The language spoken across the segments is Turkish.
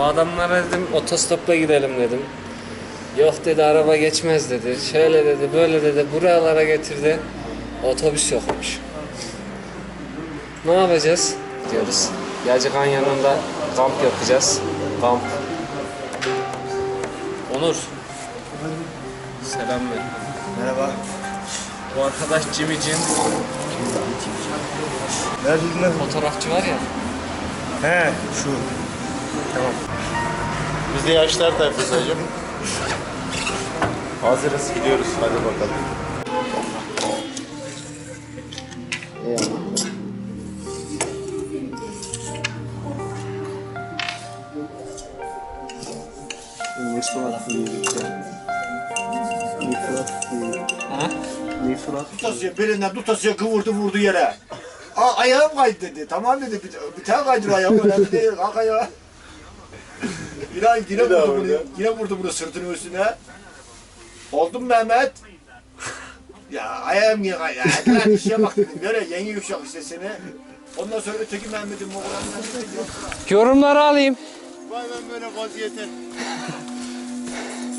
Bu adamlara dedim otostopla gidelim dedim. Yok dedi araba geçmez dedi. Şöyle dedi böyle dedi buralara getirdi. Otobüs yokmuş. Ne yapacağız? Diyoruz. Yacıkan yanında kamp yapacağız. Kamp. Onur. Selam ver. Merhaba. Bu arkadaş Jimmy'cim. Neredeydin lan? Fotoğrafçı var ya. He şu. Tamam. Biz de yaşlar tayfası hocam. Hazırız gidiyoruz hadi bakalım. Ha? Tutasıya belinden tutasıya kıvırdı vurdu yere. Aa, ayağım kaydı dedi. Tamam dedi. Bir, bir tane kaydır ayağım önemli değil. Kalk ayağa. Bir daha yine daha vurdu bunu. vurdu. Yine vurdu bunu sırtının üstüne. Oldum Mehmet. Ya ayağım kaydı? Ya lan işe bak dedim. Böyle yenge yuşak işte seni. Ondan sonra öteki Mehmet'in Moğolan'dan Yorumları alayım. Vay ben böyle vaziyete.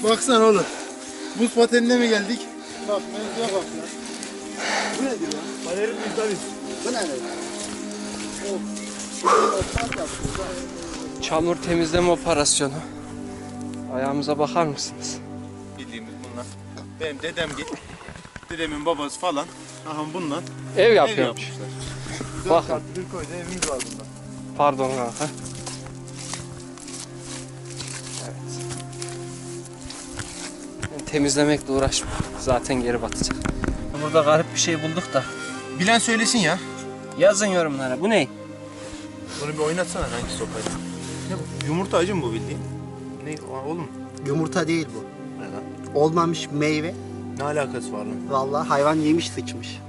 Baksana oğlum. Buz patenine mi geldik? Bak mevzuya bak ya. Bu nedir ya? Balerin müzdaviz. Bu ne? Çamur temizleme operasyonu. Ayağımıza bakar mısınız? Bildiğimiz bunlar. Benim dedem git. Dedemin babası falan. Aha bundan. Ev Ev yapıyormuş. Bakın. Katlı bir koyda evimiz var bunda. Pardon kanka. Evet. Ben temizlemekle uğraşma. Zaten geri batacak. Burada garip bir şey bulduk da. Bilen söylesin ya. Yazın yorumlara. Bu ne? Bunu bir oynatsana hangi sopayla. Ne bu? Yumurta acı mı bu bildiğin? Ne Aa, oğlum? Yumurta değil bu. Ne lan? Olmamış meyve. Ne alakası var lan? Vallahi hayvan yemiş sıçmış.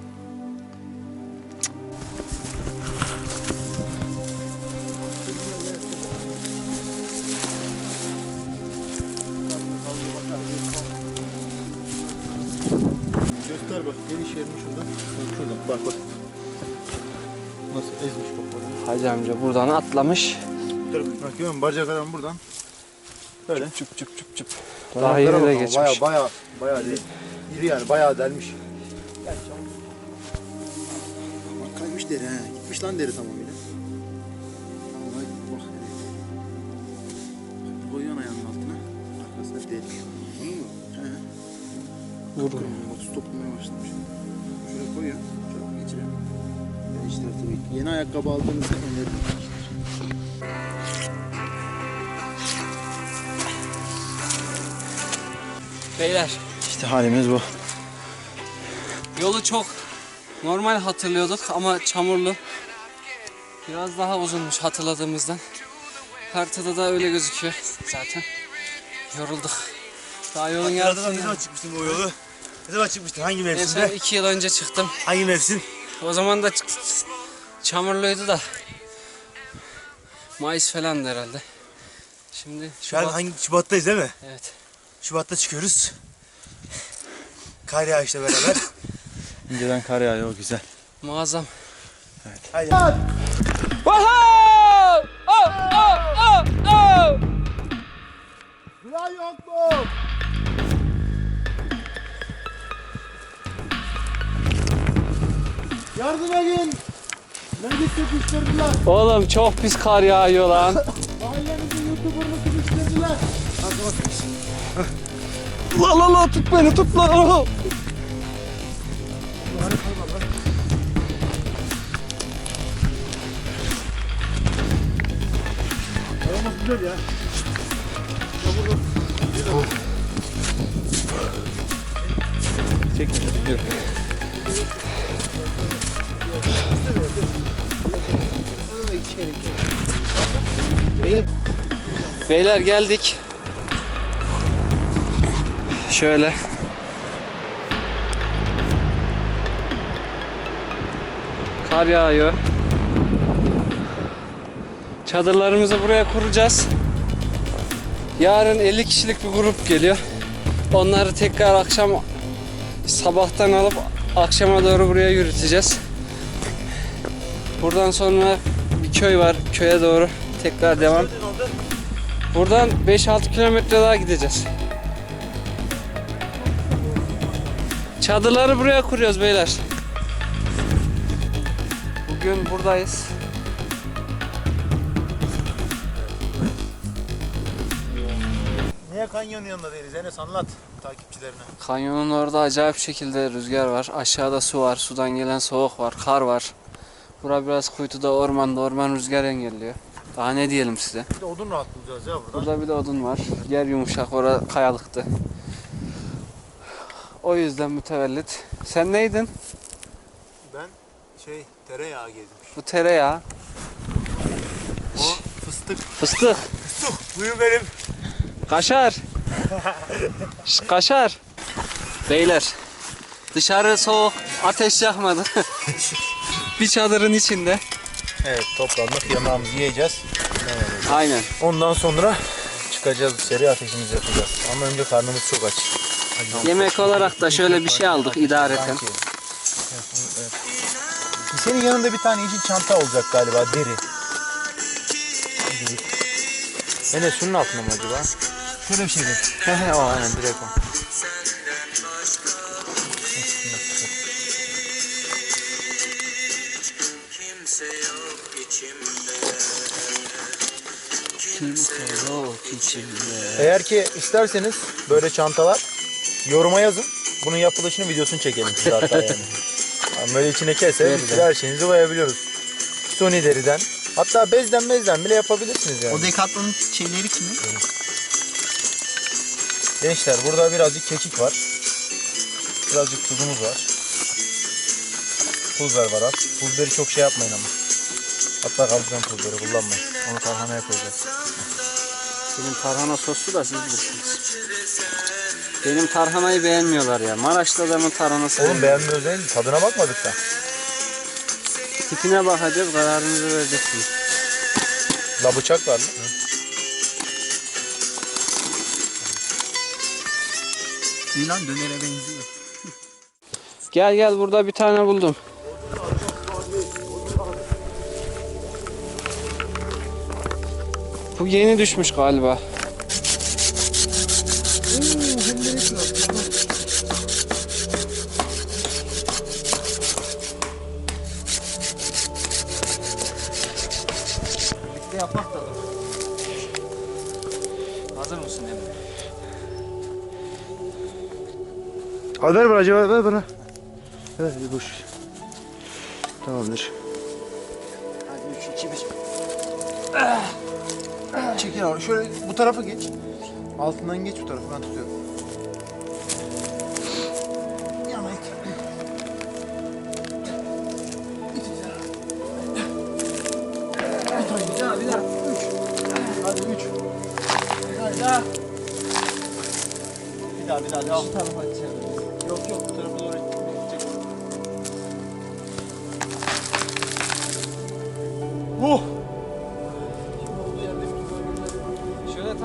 Göster bak. Geniş yerini şuradan. Bak Şuradan bak bak. Nasıl ezmiş bak orada. Hacı amca buradan atlamış. Bak görüyor musun? Bacak adam buradan. Böyle. Çüp çüp çüp çüp. Daha yeni de geçmiş. Baya baya baya değil. İri yani baya delmiş. Bak kaymış deri he. Gitmiş lan deri tamamıyla. Vallahi bak hele. Koyuyorsun ayağının altına. Arkasına deri. Anladın mı? He. Bak su toplamaya başlamış. Şuraya koyuyorsun. Şöyle geçirelim. Ben işte tabii yeni ayakkabı aldığınızda öneririm. Beyler İşte halimiz bu. yolu çok normal hatırlıyorduk ama çamurlu. Biraz daha uzunmuş hatırladığımızdan. Haritada da öyle gözüküyor zaten. Yorulduk. Daha yolun yarısını Ne zaman çıkmıştın bu yolu? Ne zaman çıkmıştın? Hangi En son iki yıl önce çıktım. Hangi mevsim? O zaman da çamurluydu da. Mayıs falandı herhalde. Şimdi Şu an Şubat. hangi Şubat'tayız değil mi? Evet. Şubat'ta çıkıyoruz. Kar yağışla beraber. İnceden kar yağıyor güzel. Muazzam. Haydi. Wow! Oh, oh, oh, oh! Plan yok mu? Yardım edin. Beni sıkıştırdılar. Oğlum çok pis kar yağıyor lan. La la la tut beni tut lan. Güzel ya. Beyler geldik. Şöyle. Kar yağıyor. Çadırlarımızı buraya kuracağız. Yarın 50 kişilik bir grup geliyor. Onları tekrar akşam sabahtan alıp akşama doğru buraya yürüteceğiz. Buradan sonra bir köy var. Köye doğru tekrar devam. Buradan 5-6 kilometre daha gideceğiz. Çadırları buraya kuruyoruz beyler. Bugün buradayız. Niye kanyonun yanında değiliz? Enes anlat takipçilerine. Kanyonun orada acayip şekilde rüzgar var. Aşağıda su var. Sudan gelen soğuk var. Kar var. Bura biraz kuytuda ormanda. Orman rüzgar engelliyor. Daha ne diyelim size. Bir de odun rahat bulacağız ya burada. Burada bir de odun var. Yer yumuşak. Orada kayalıktı. O yüzden mütevellit. Sen neydin? Ben şey tereyağı yedim. Bu tereyağı. O fıstık. Fıstık. Buyur benim. Kaşar. Şş, Kaşar. Beyler. Dışarı soğuk. Ateş yakmadı. bir çadırın içinde. Evet toplandık yemeğimizi yiyeceğiz. Aynen. Ondan sonra çıkacağız dışarı ateşimizi yakacağız. Ama önce karnımız çok aç. Yemek olarak da şöyle bir şey aldık idareten. Sanki. Evet. Senin yanında bir tane yeşil çanta olacak galiba deri. Enes şunun altında mı acaba? Şöyle bir şey değil. He he o aynen direkt o. Kimse yok içimde. Eğer ki isterseniz böyle çantalar yoruma yazın. Bunun yapılışını videosunu çekelim size hatta yani. Yani böyle içine keser her şeyinizi koyabiliyoruz. Sony deriden. Hatta bezden bezden bile yapabilirsiniz yani. O Decathlon'un şeyleri kimin? Gençler burada birazcık kekik var. Birazcık tuzumuz var. Pul biber var az. Pul biberi çok şey yapmayın ama. Hatta kavuşan pul biberi kullanmayın. Onu tarhanaya koyacağız. Benim tarhana soslu da siz bilirsiniz. Benim tarhanayı beğenmiyorlar ya. Maraş'ta adamın tarhanası. Oğlum beğenmiyoruz değil Tadına bakmadık da. Tipine bakacağız kararınızı vereceksiniz. La bıçak var lan. İlan dönere benziyor. Gel gel burada bir tane buldum. Bu yeni düşmüş galiba. Birlikte yapmak da. Hazır mısın Emre? Al ver bana acaba ver bana. Ver bir boş. Tamamdır. Hadi 3 2 1. Çekil abi şöyle bu tarafa geç. Altından geç bu tarafa ben tutuyorum. İt. Bir daha bir daha. Hadi üç. Bir daha. Bir daha bir daha devam. Şu tarafa çevir. Yok yok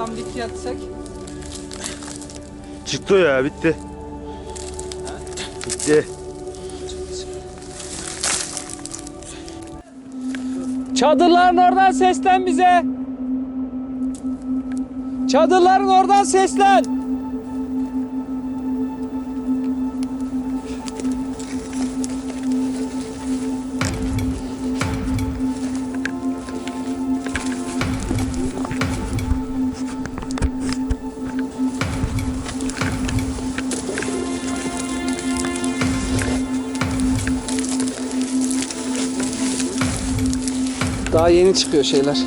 tam dik yatsak. Çıktı o ya bitti. Bitti. Çadırların oradan seslen bize. Çadırların oradan seslen. Daha yeni çıkıyor şeyler.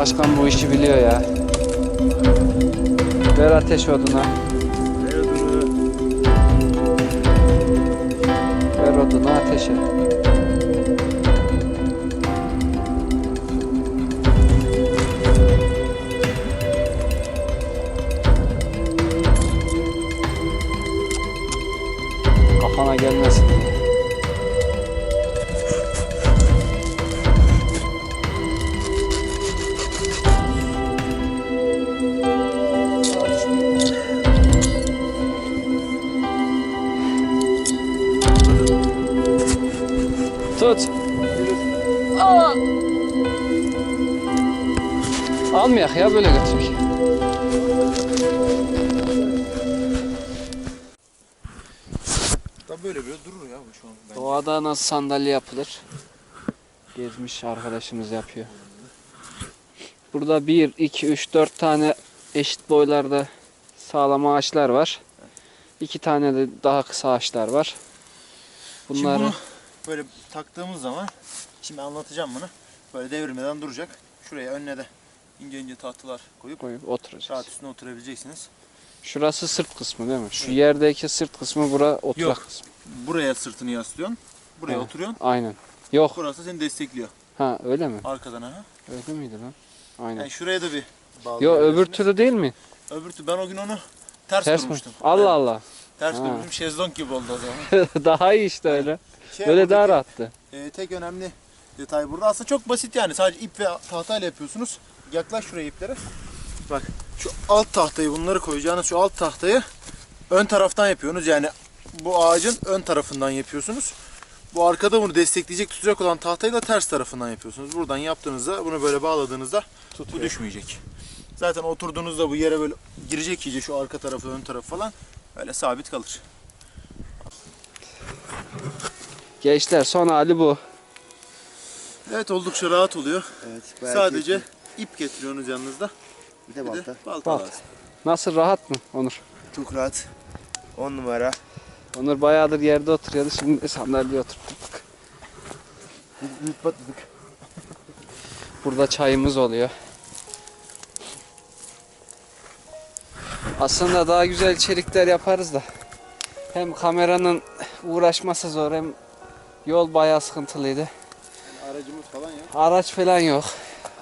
başkan bu işi biliyor ya. Ver ateş oduna. Ver odunu ateş et. Tut. Aa! Almayak ya böyle götürük. Da böyle böyle durur ya bu şu an. bence. Doğada nasıl sandalye yapılır? Gezmiş arkadaşımız yapıyor. Burada 1, 2, 3, 4 tane eşit boylarda sağlam ağaçlar var. 2 tane de daha kısa ağaçlar var. Şimdi Bunları bunu böyle taktığımız zaman şimdi anlatacağım bunu. Böyle devrilmeden duracak. Şuraya önüne de ince ince tahtalar koyup koyup oturacağız. rahat üstüne oturabileceksiniz. Şurası sırt kısmı değil mi? Şu yerdeki sırt kısmı bura oturak Yok. kısmı. Buraya sırtını yaslıyorsun. Buraya Ha. oturuyorsun. Aynen. Yok. Burası seni destekliyor. Ha öyle mi? Arkadan ha. Öyle miydi lan? Aynen. Yani şuraya da bir Yo bağlayabilirsiniz. öbür türlü değil mi? Öbür türlü ben o gün onu ters, Ters mi? kurmuştum. Allah Evet, Allah. Ters Ha. kurmuştum. Şezlong gibi oldu o zaman. daha iyi işte öyle. Şey, Böyle daha buradaki, rahattı. e, tek önemli detay burada. Aslında çok basit yani. Sadece ip ve tahtayla yapıyorsunuz. Yaklaş şuraya iplere. Bak şu alt tahtayı bunları koyacağınız şu alt tahtayı ön taraftan yapıyorsunuz. Yani bu ağacın ön tarafından yapıyorsunuz. Bu arkada bunu destekleyecek tutacak olan tahtayı da ters tarafından yapıyorsunuz. Buradan yaptığınızda bunu böyle bağladığınızda bu düşmeyecek. Zaten oturduğunuzda bu yere böyle girecek iyice şu arka tarafı ön tarafı falan öyle sabit kalır. Gençler son hali bu. Evet oldukça rahat oluyor. Evet. Sadece keyifli. ip getiriyorsunuz yanınızda. bir de Bir de balta. balta Balta. lazım. Nasıl rahat mı Onur? Çok rahat. 10 numara. Onur bayağıdır yerde oturuyordu. Şimdi sandalyeye oturttuk. Zıplattık. Burada çayımız oluyor. Aslında daha güzel içerikler yaparız da. Hem kameranın uğraşması zor hem yol bayağı sıkıntılıydı. Aracımız falan ya. Araç falan yok.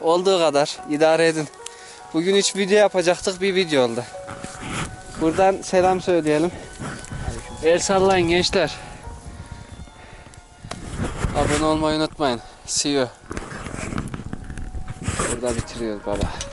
Olduğu kadar idare edin. Bugün hiç video yapacaktık bir video oldu. Buradan selam söyleyelim. El sallayın gençler. Abone olmayı unutmayın. See you. Burada bitiriyoruz baba.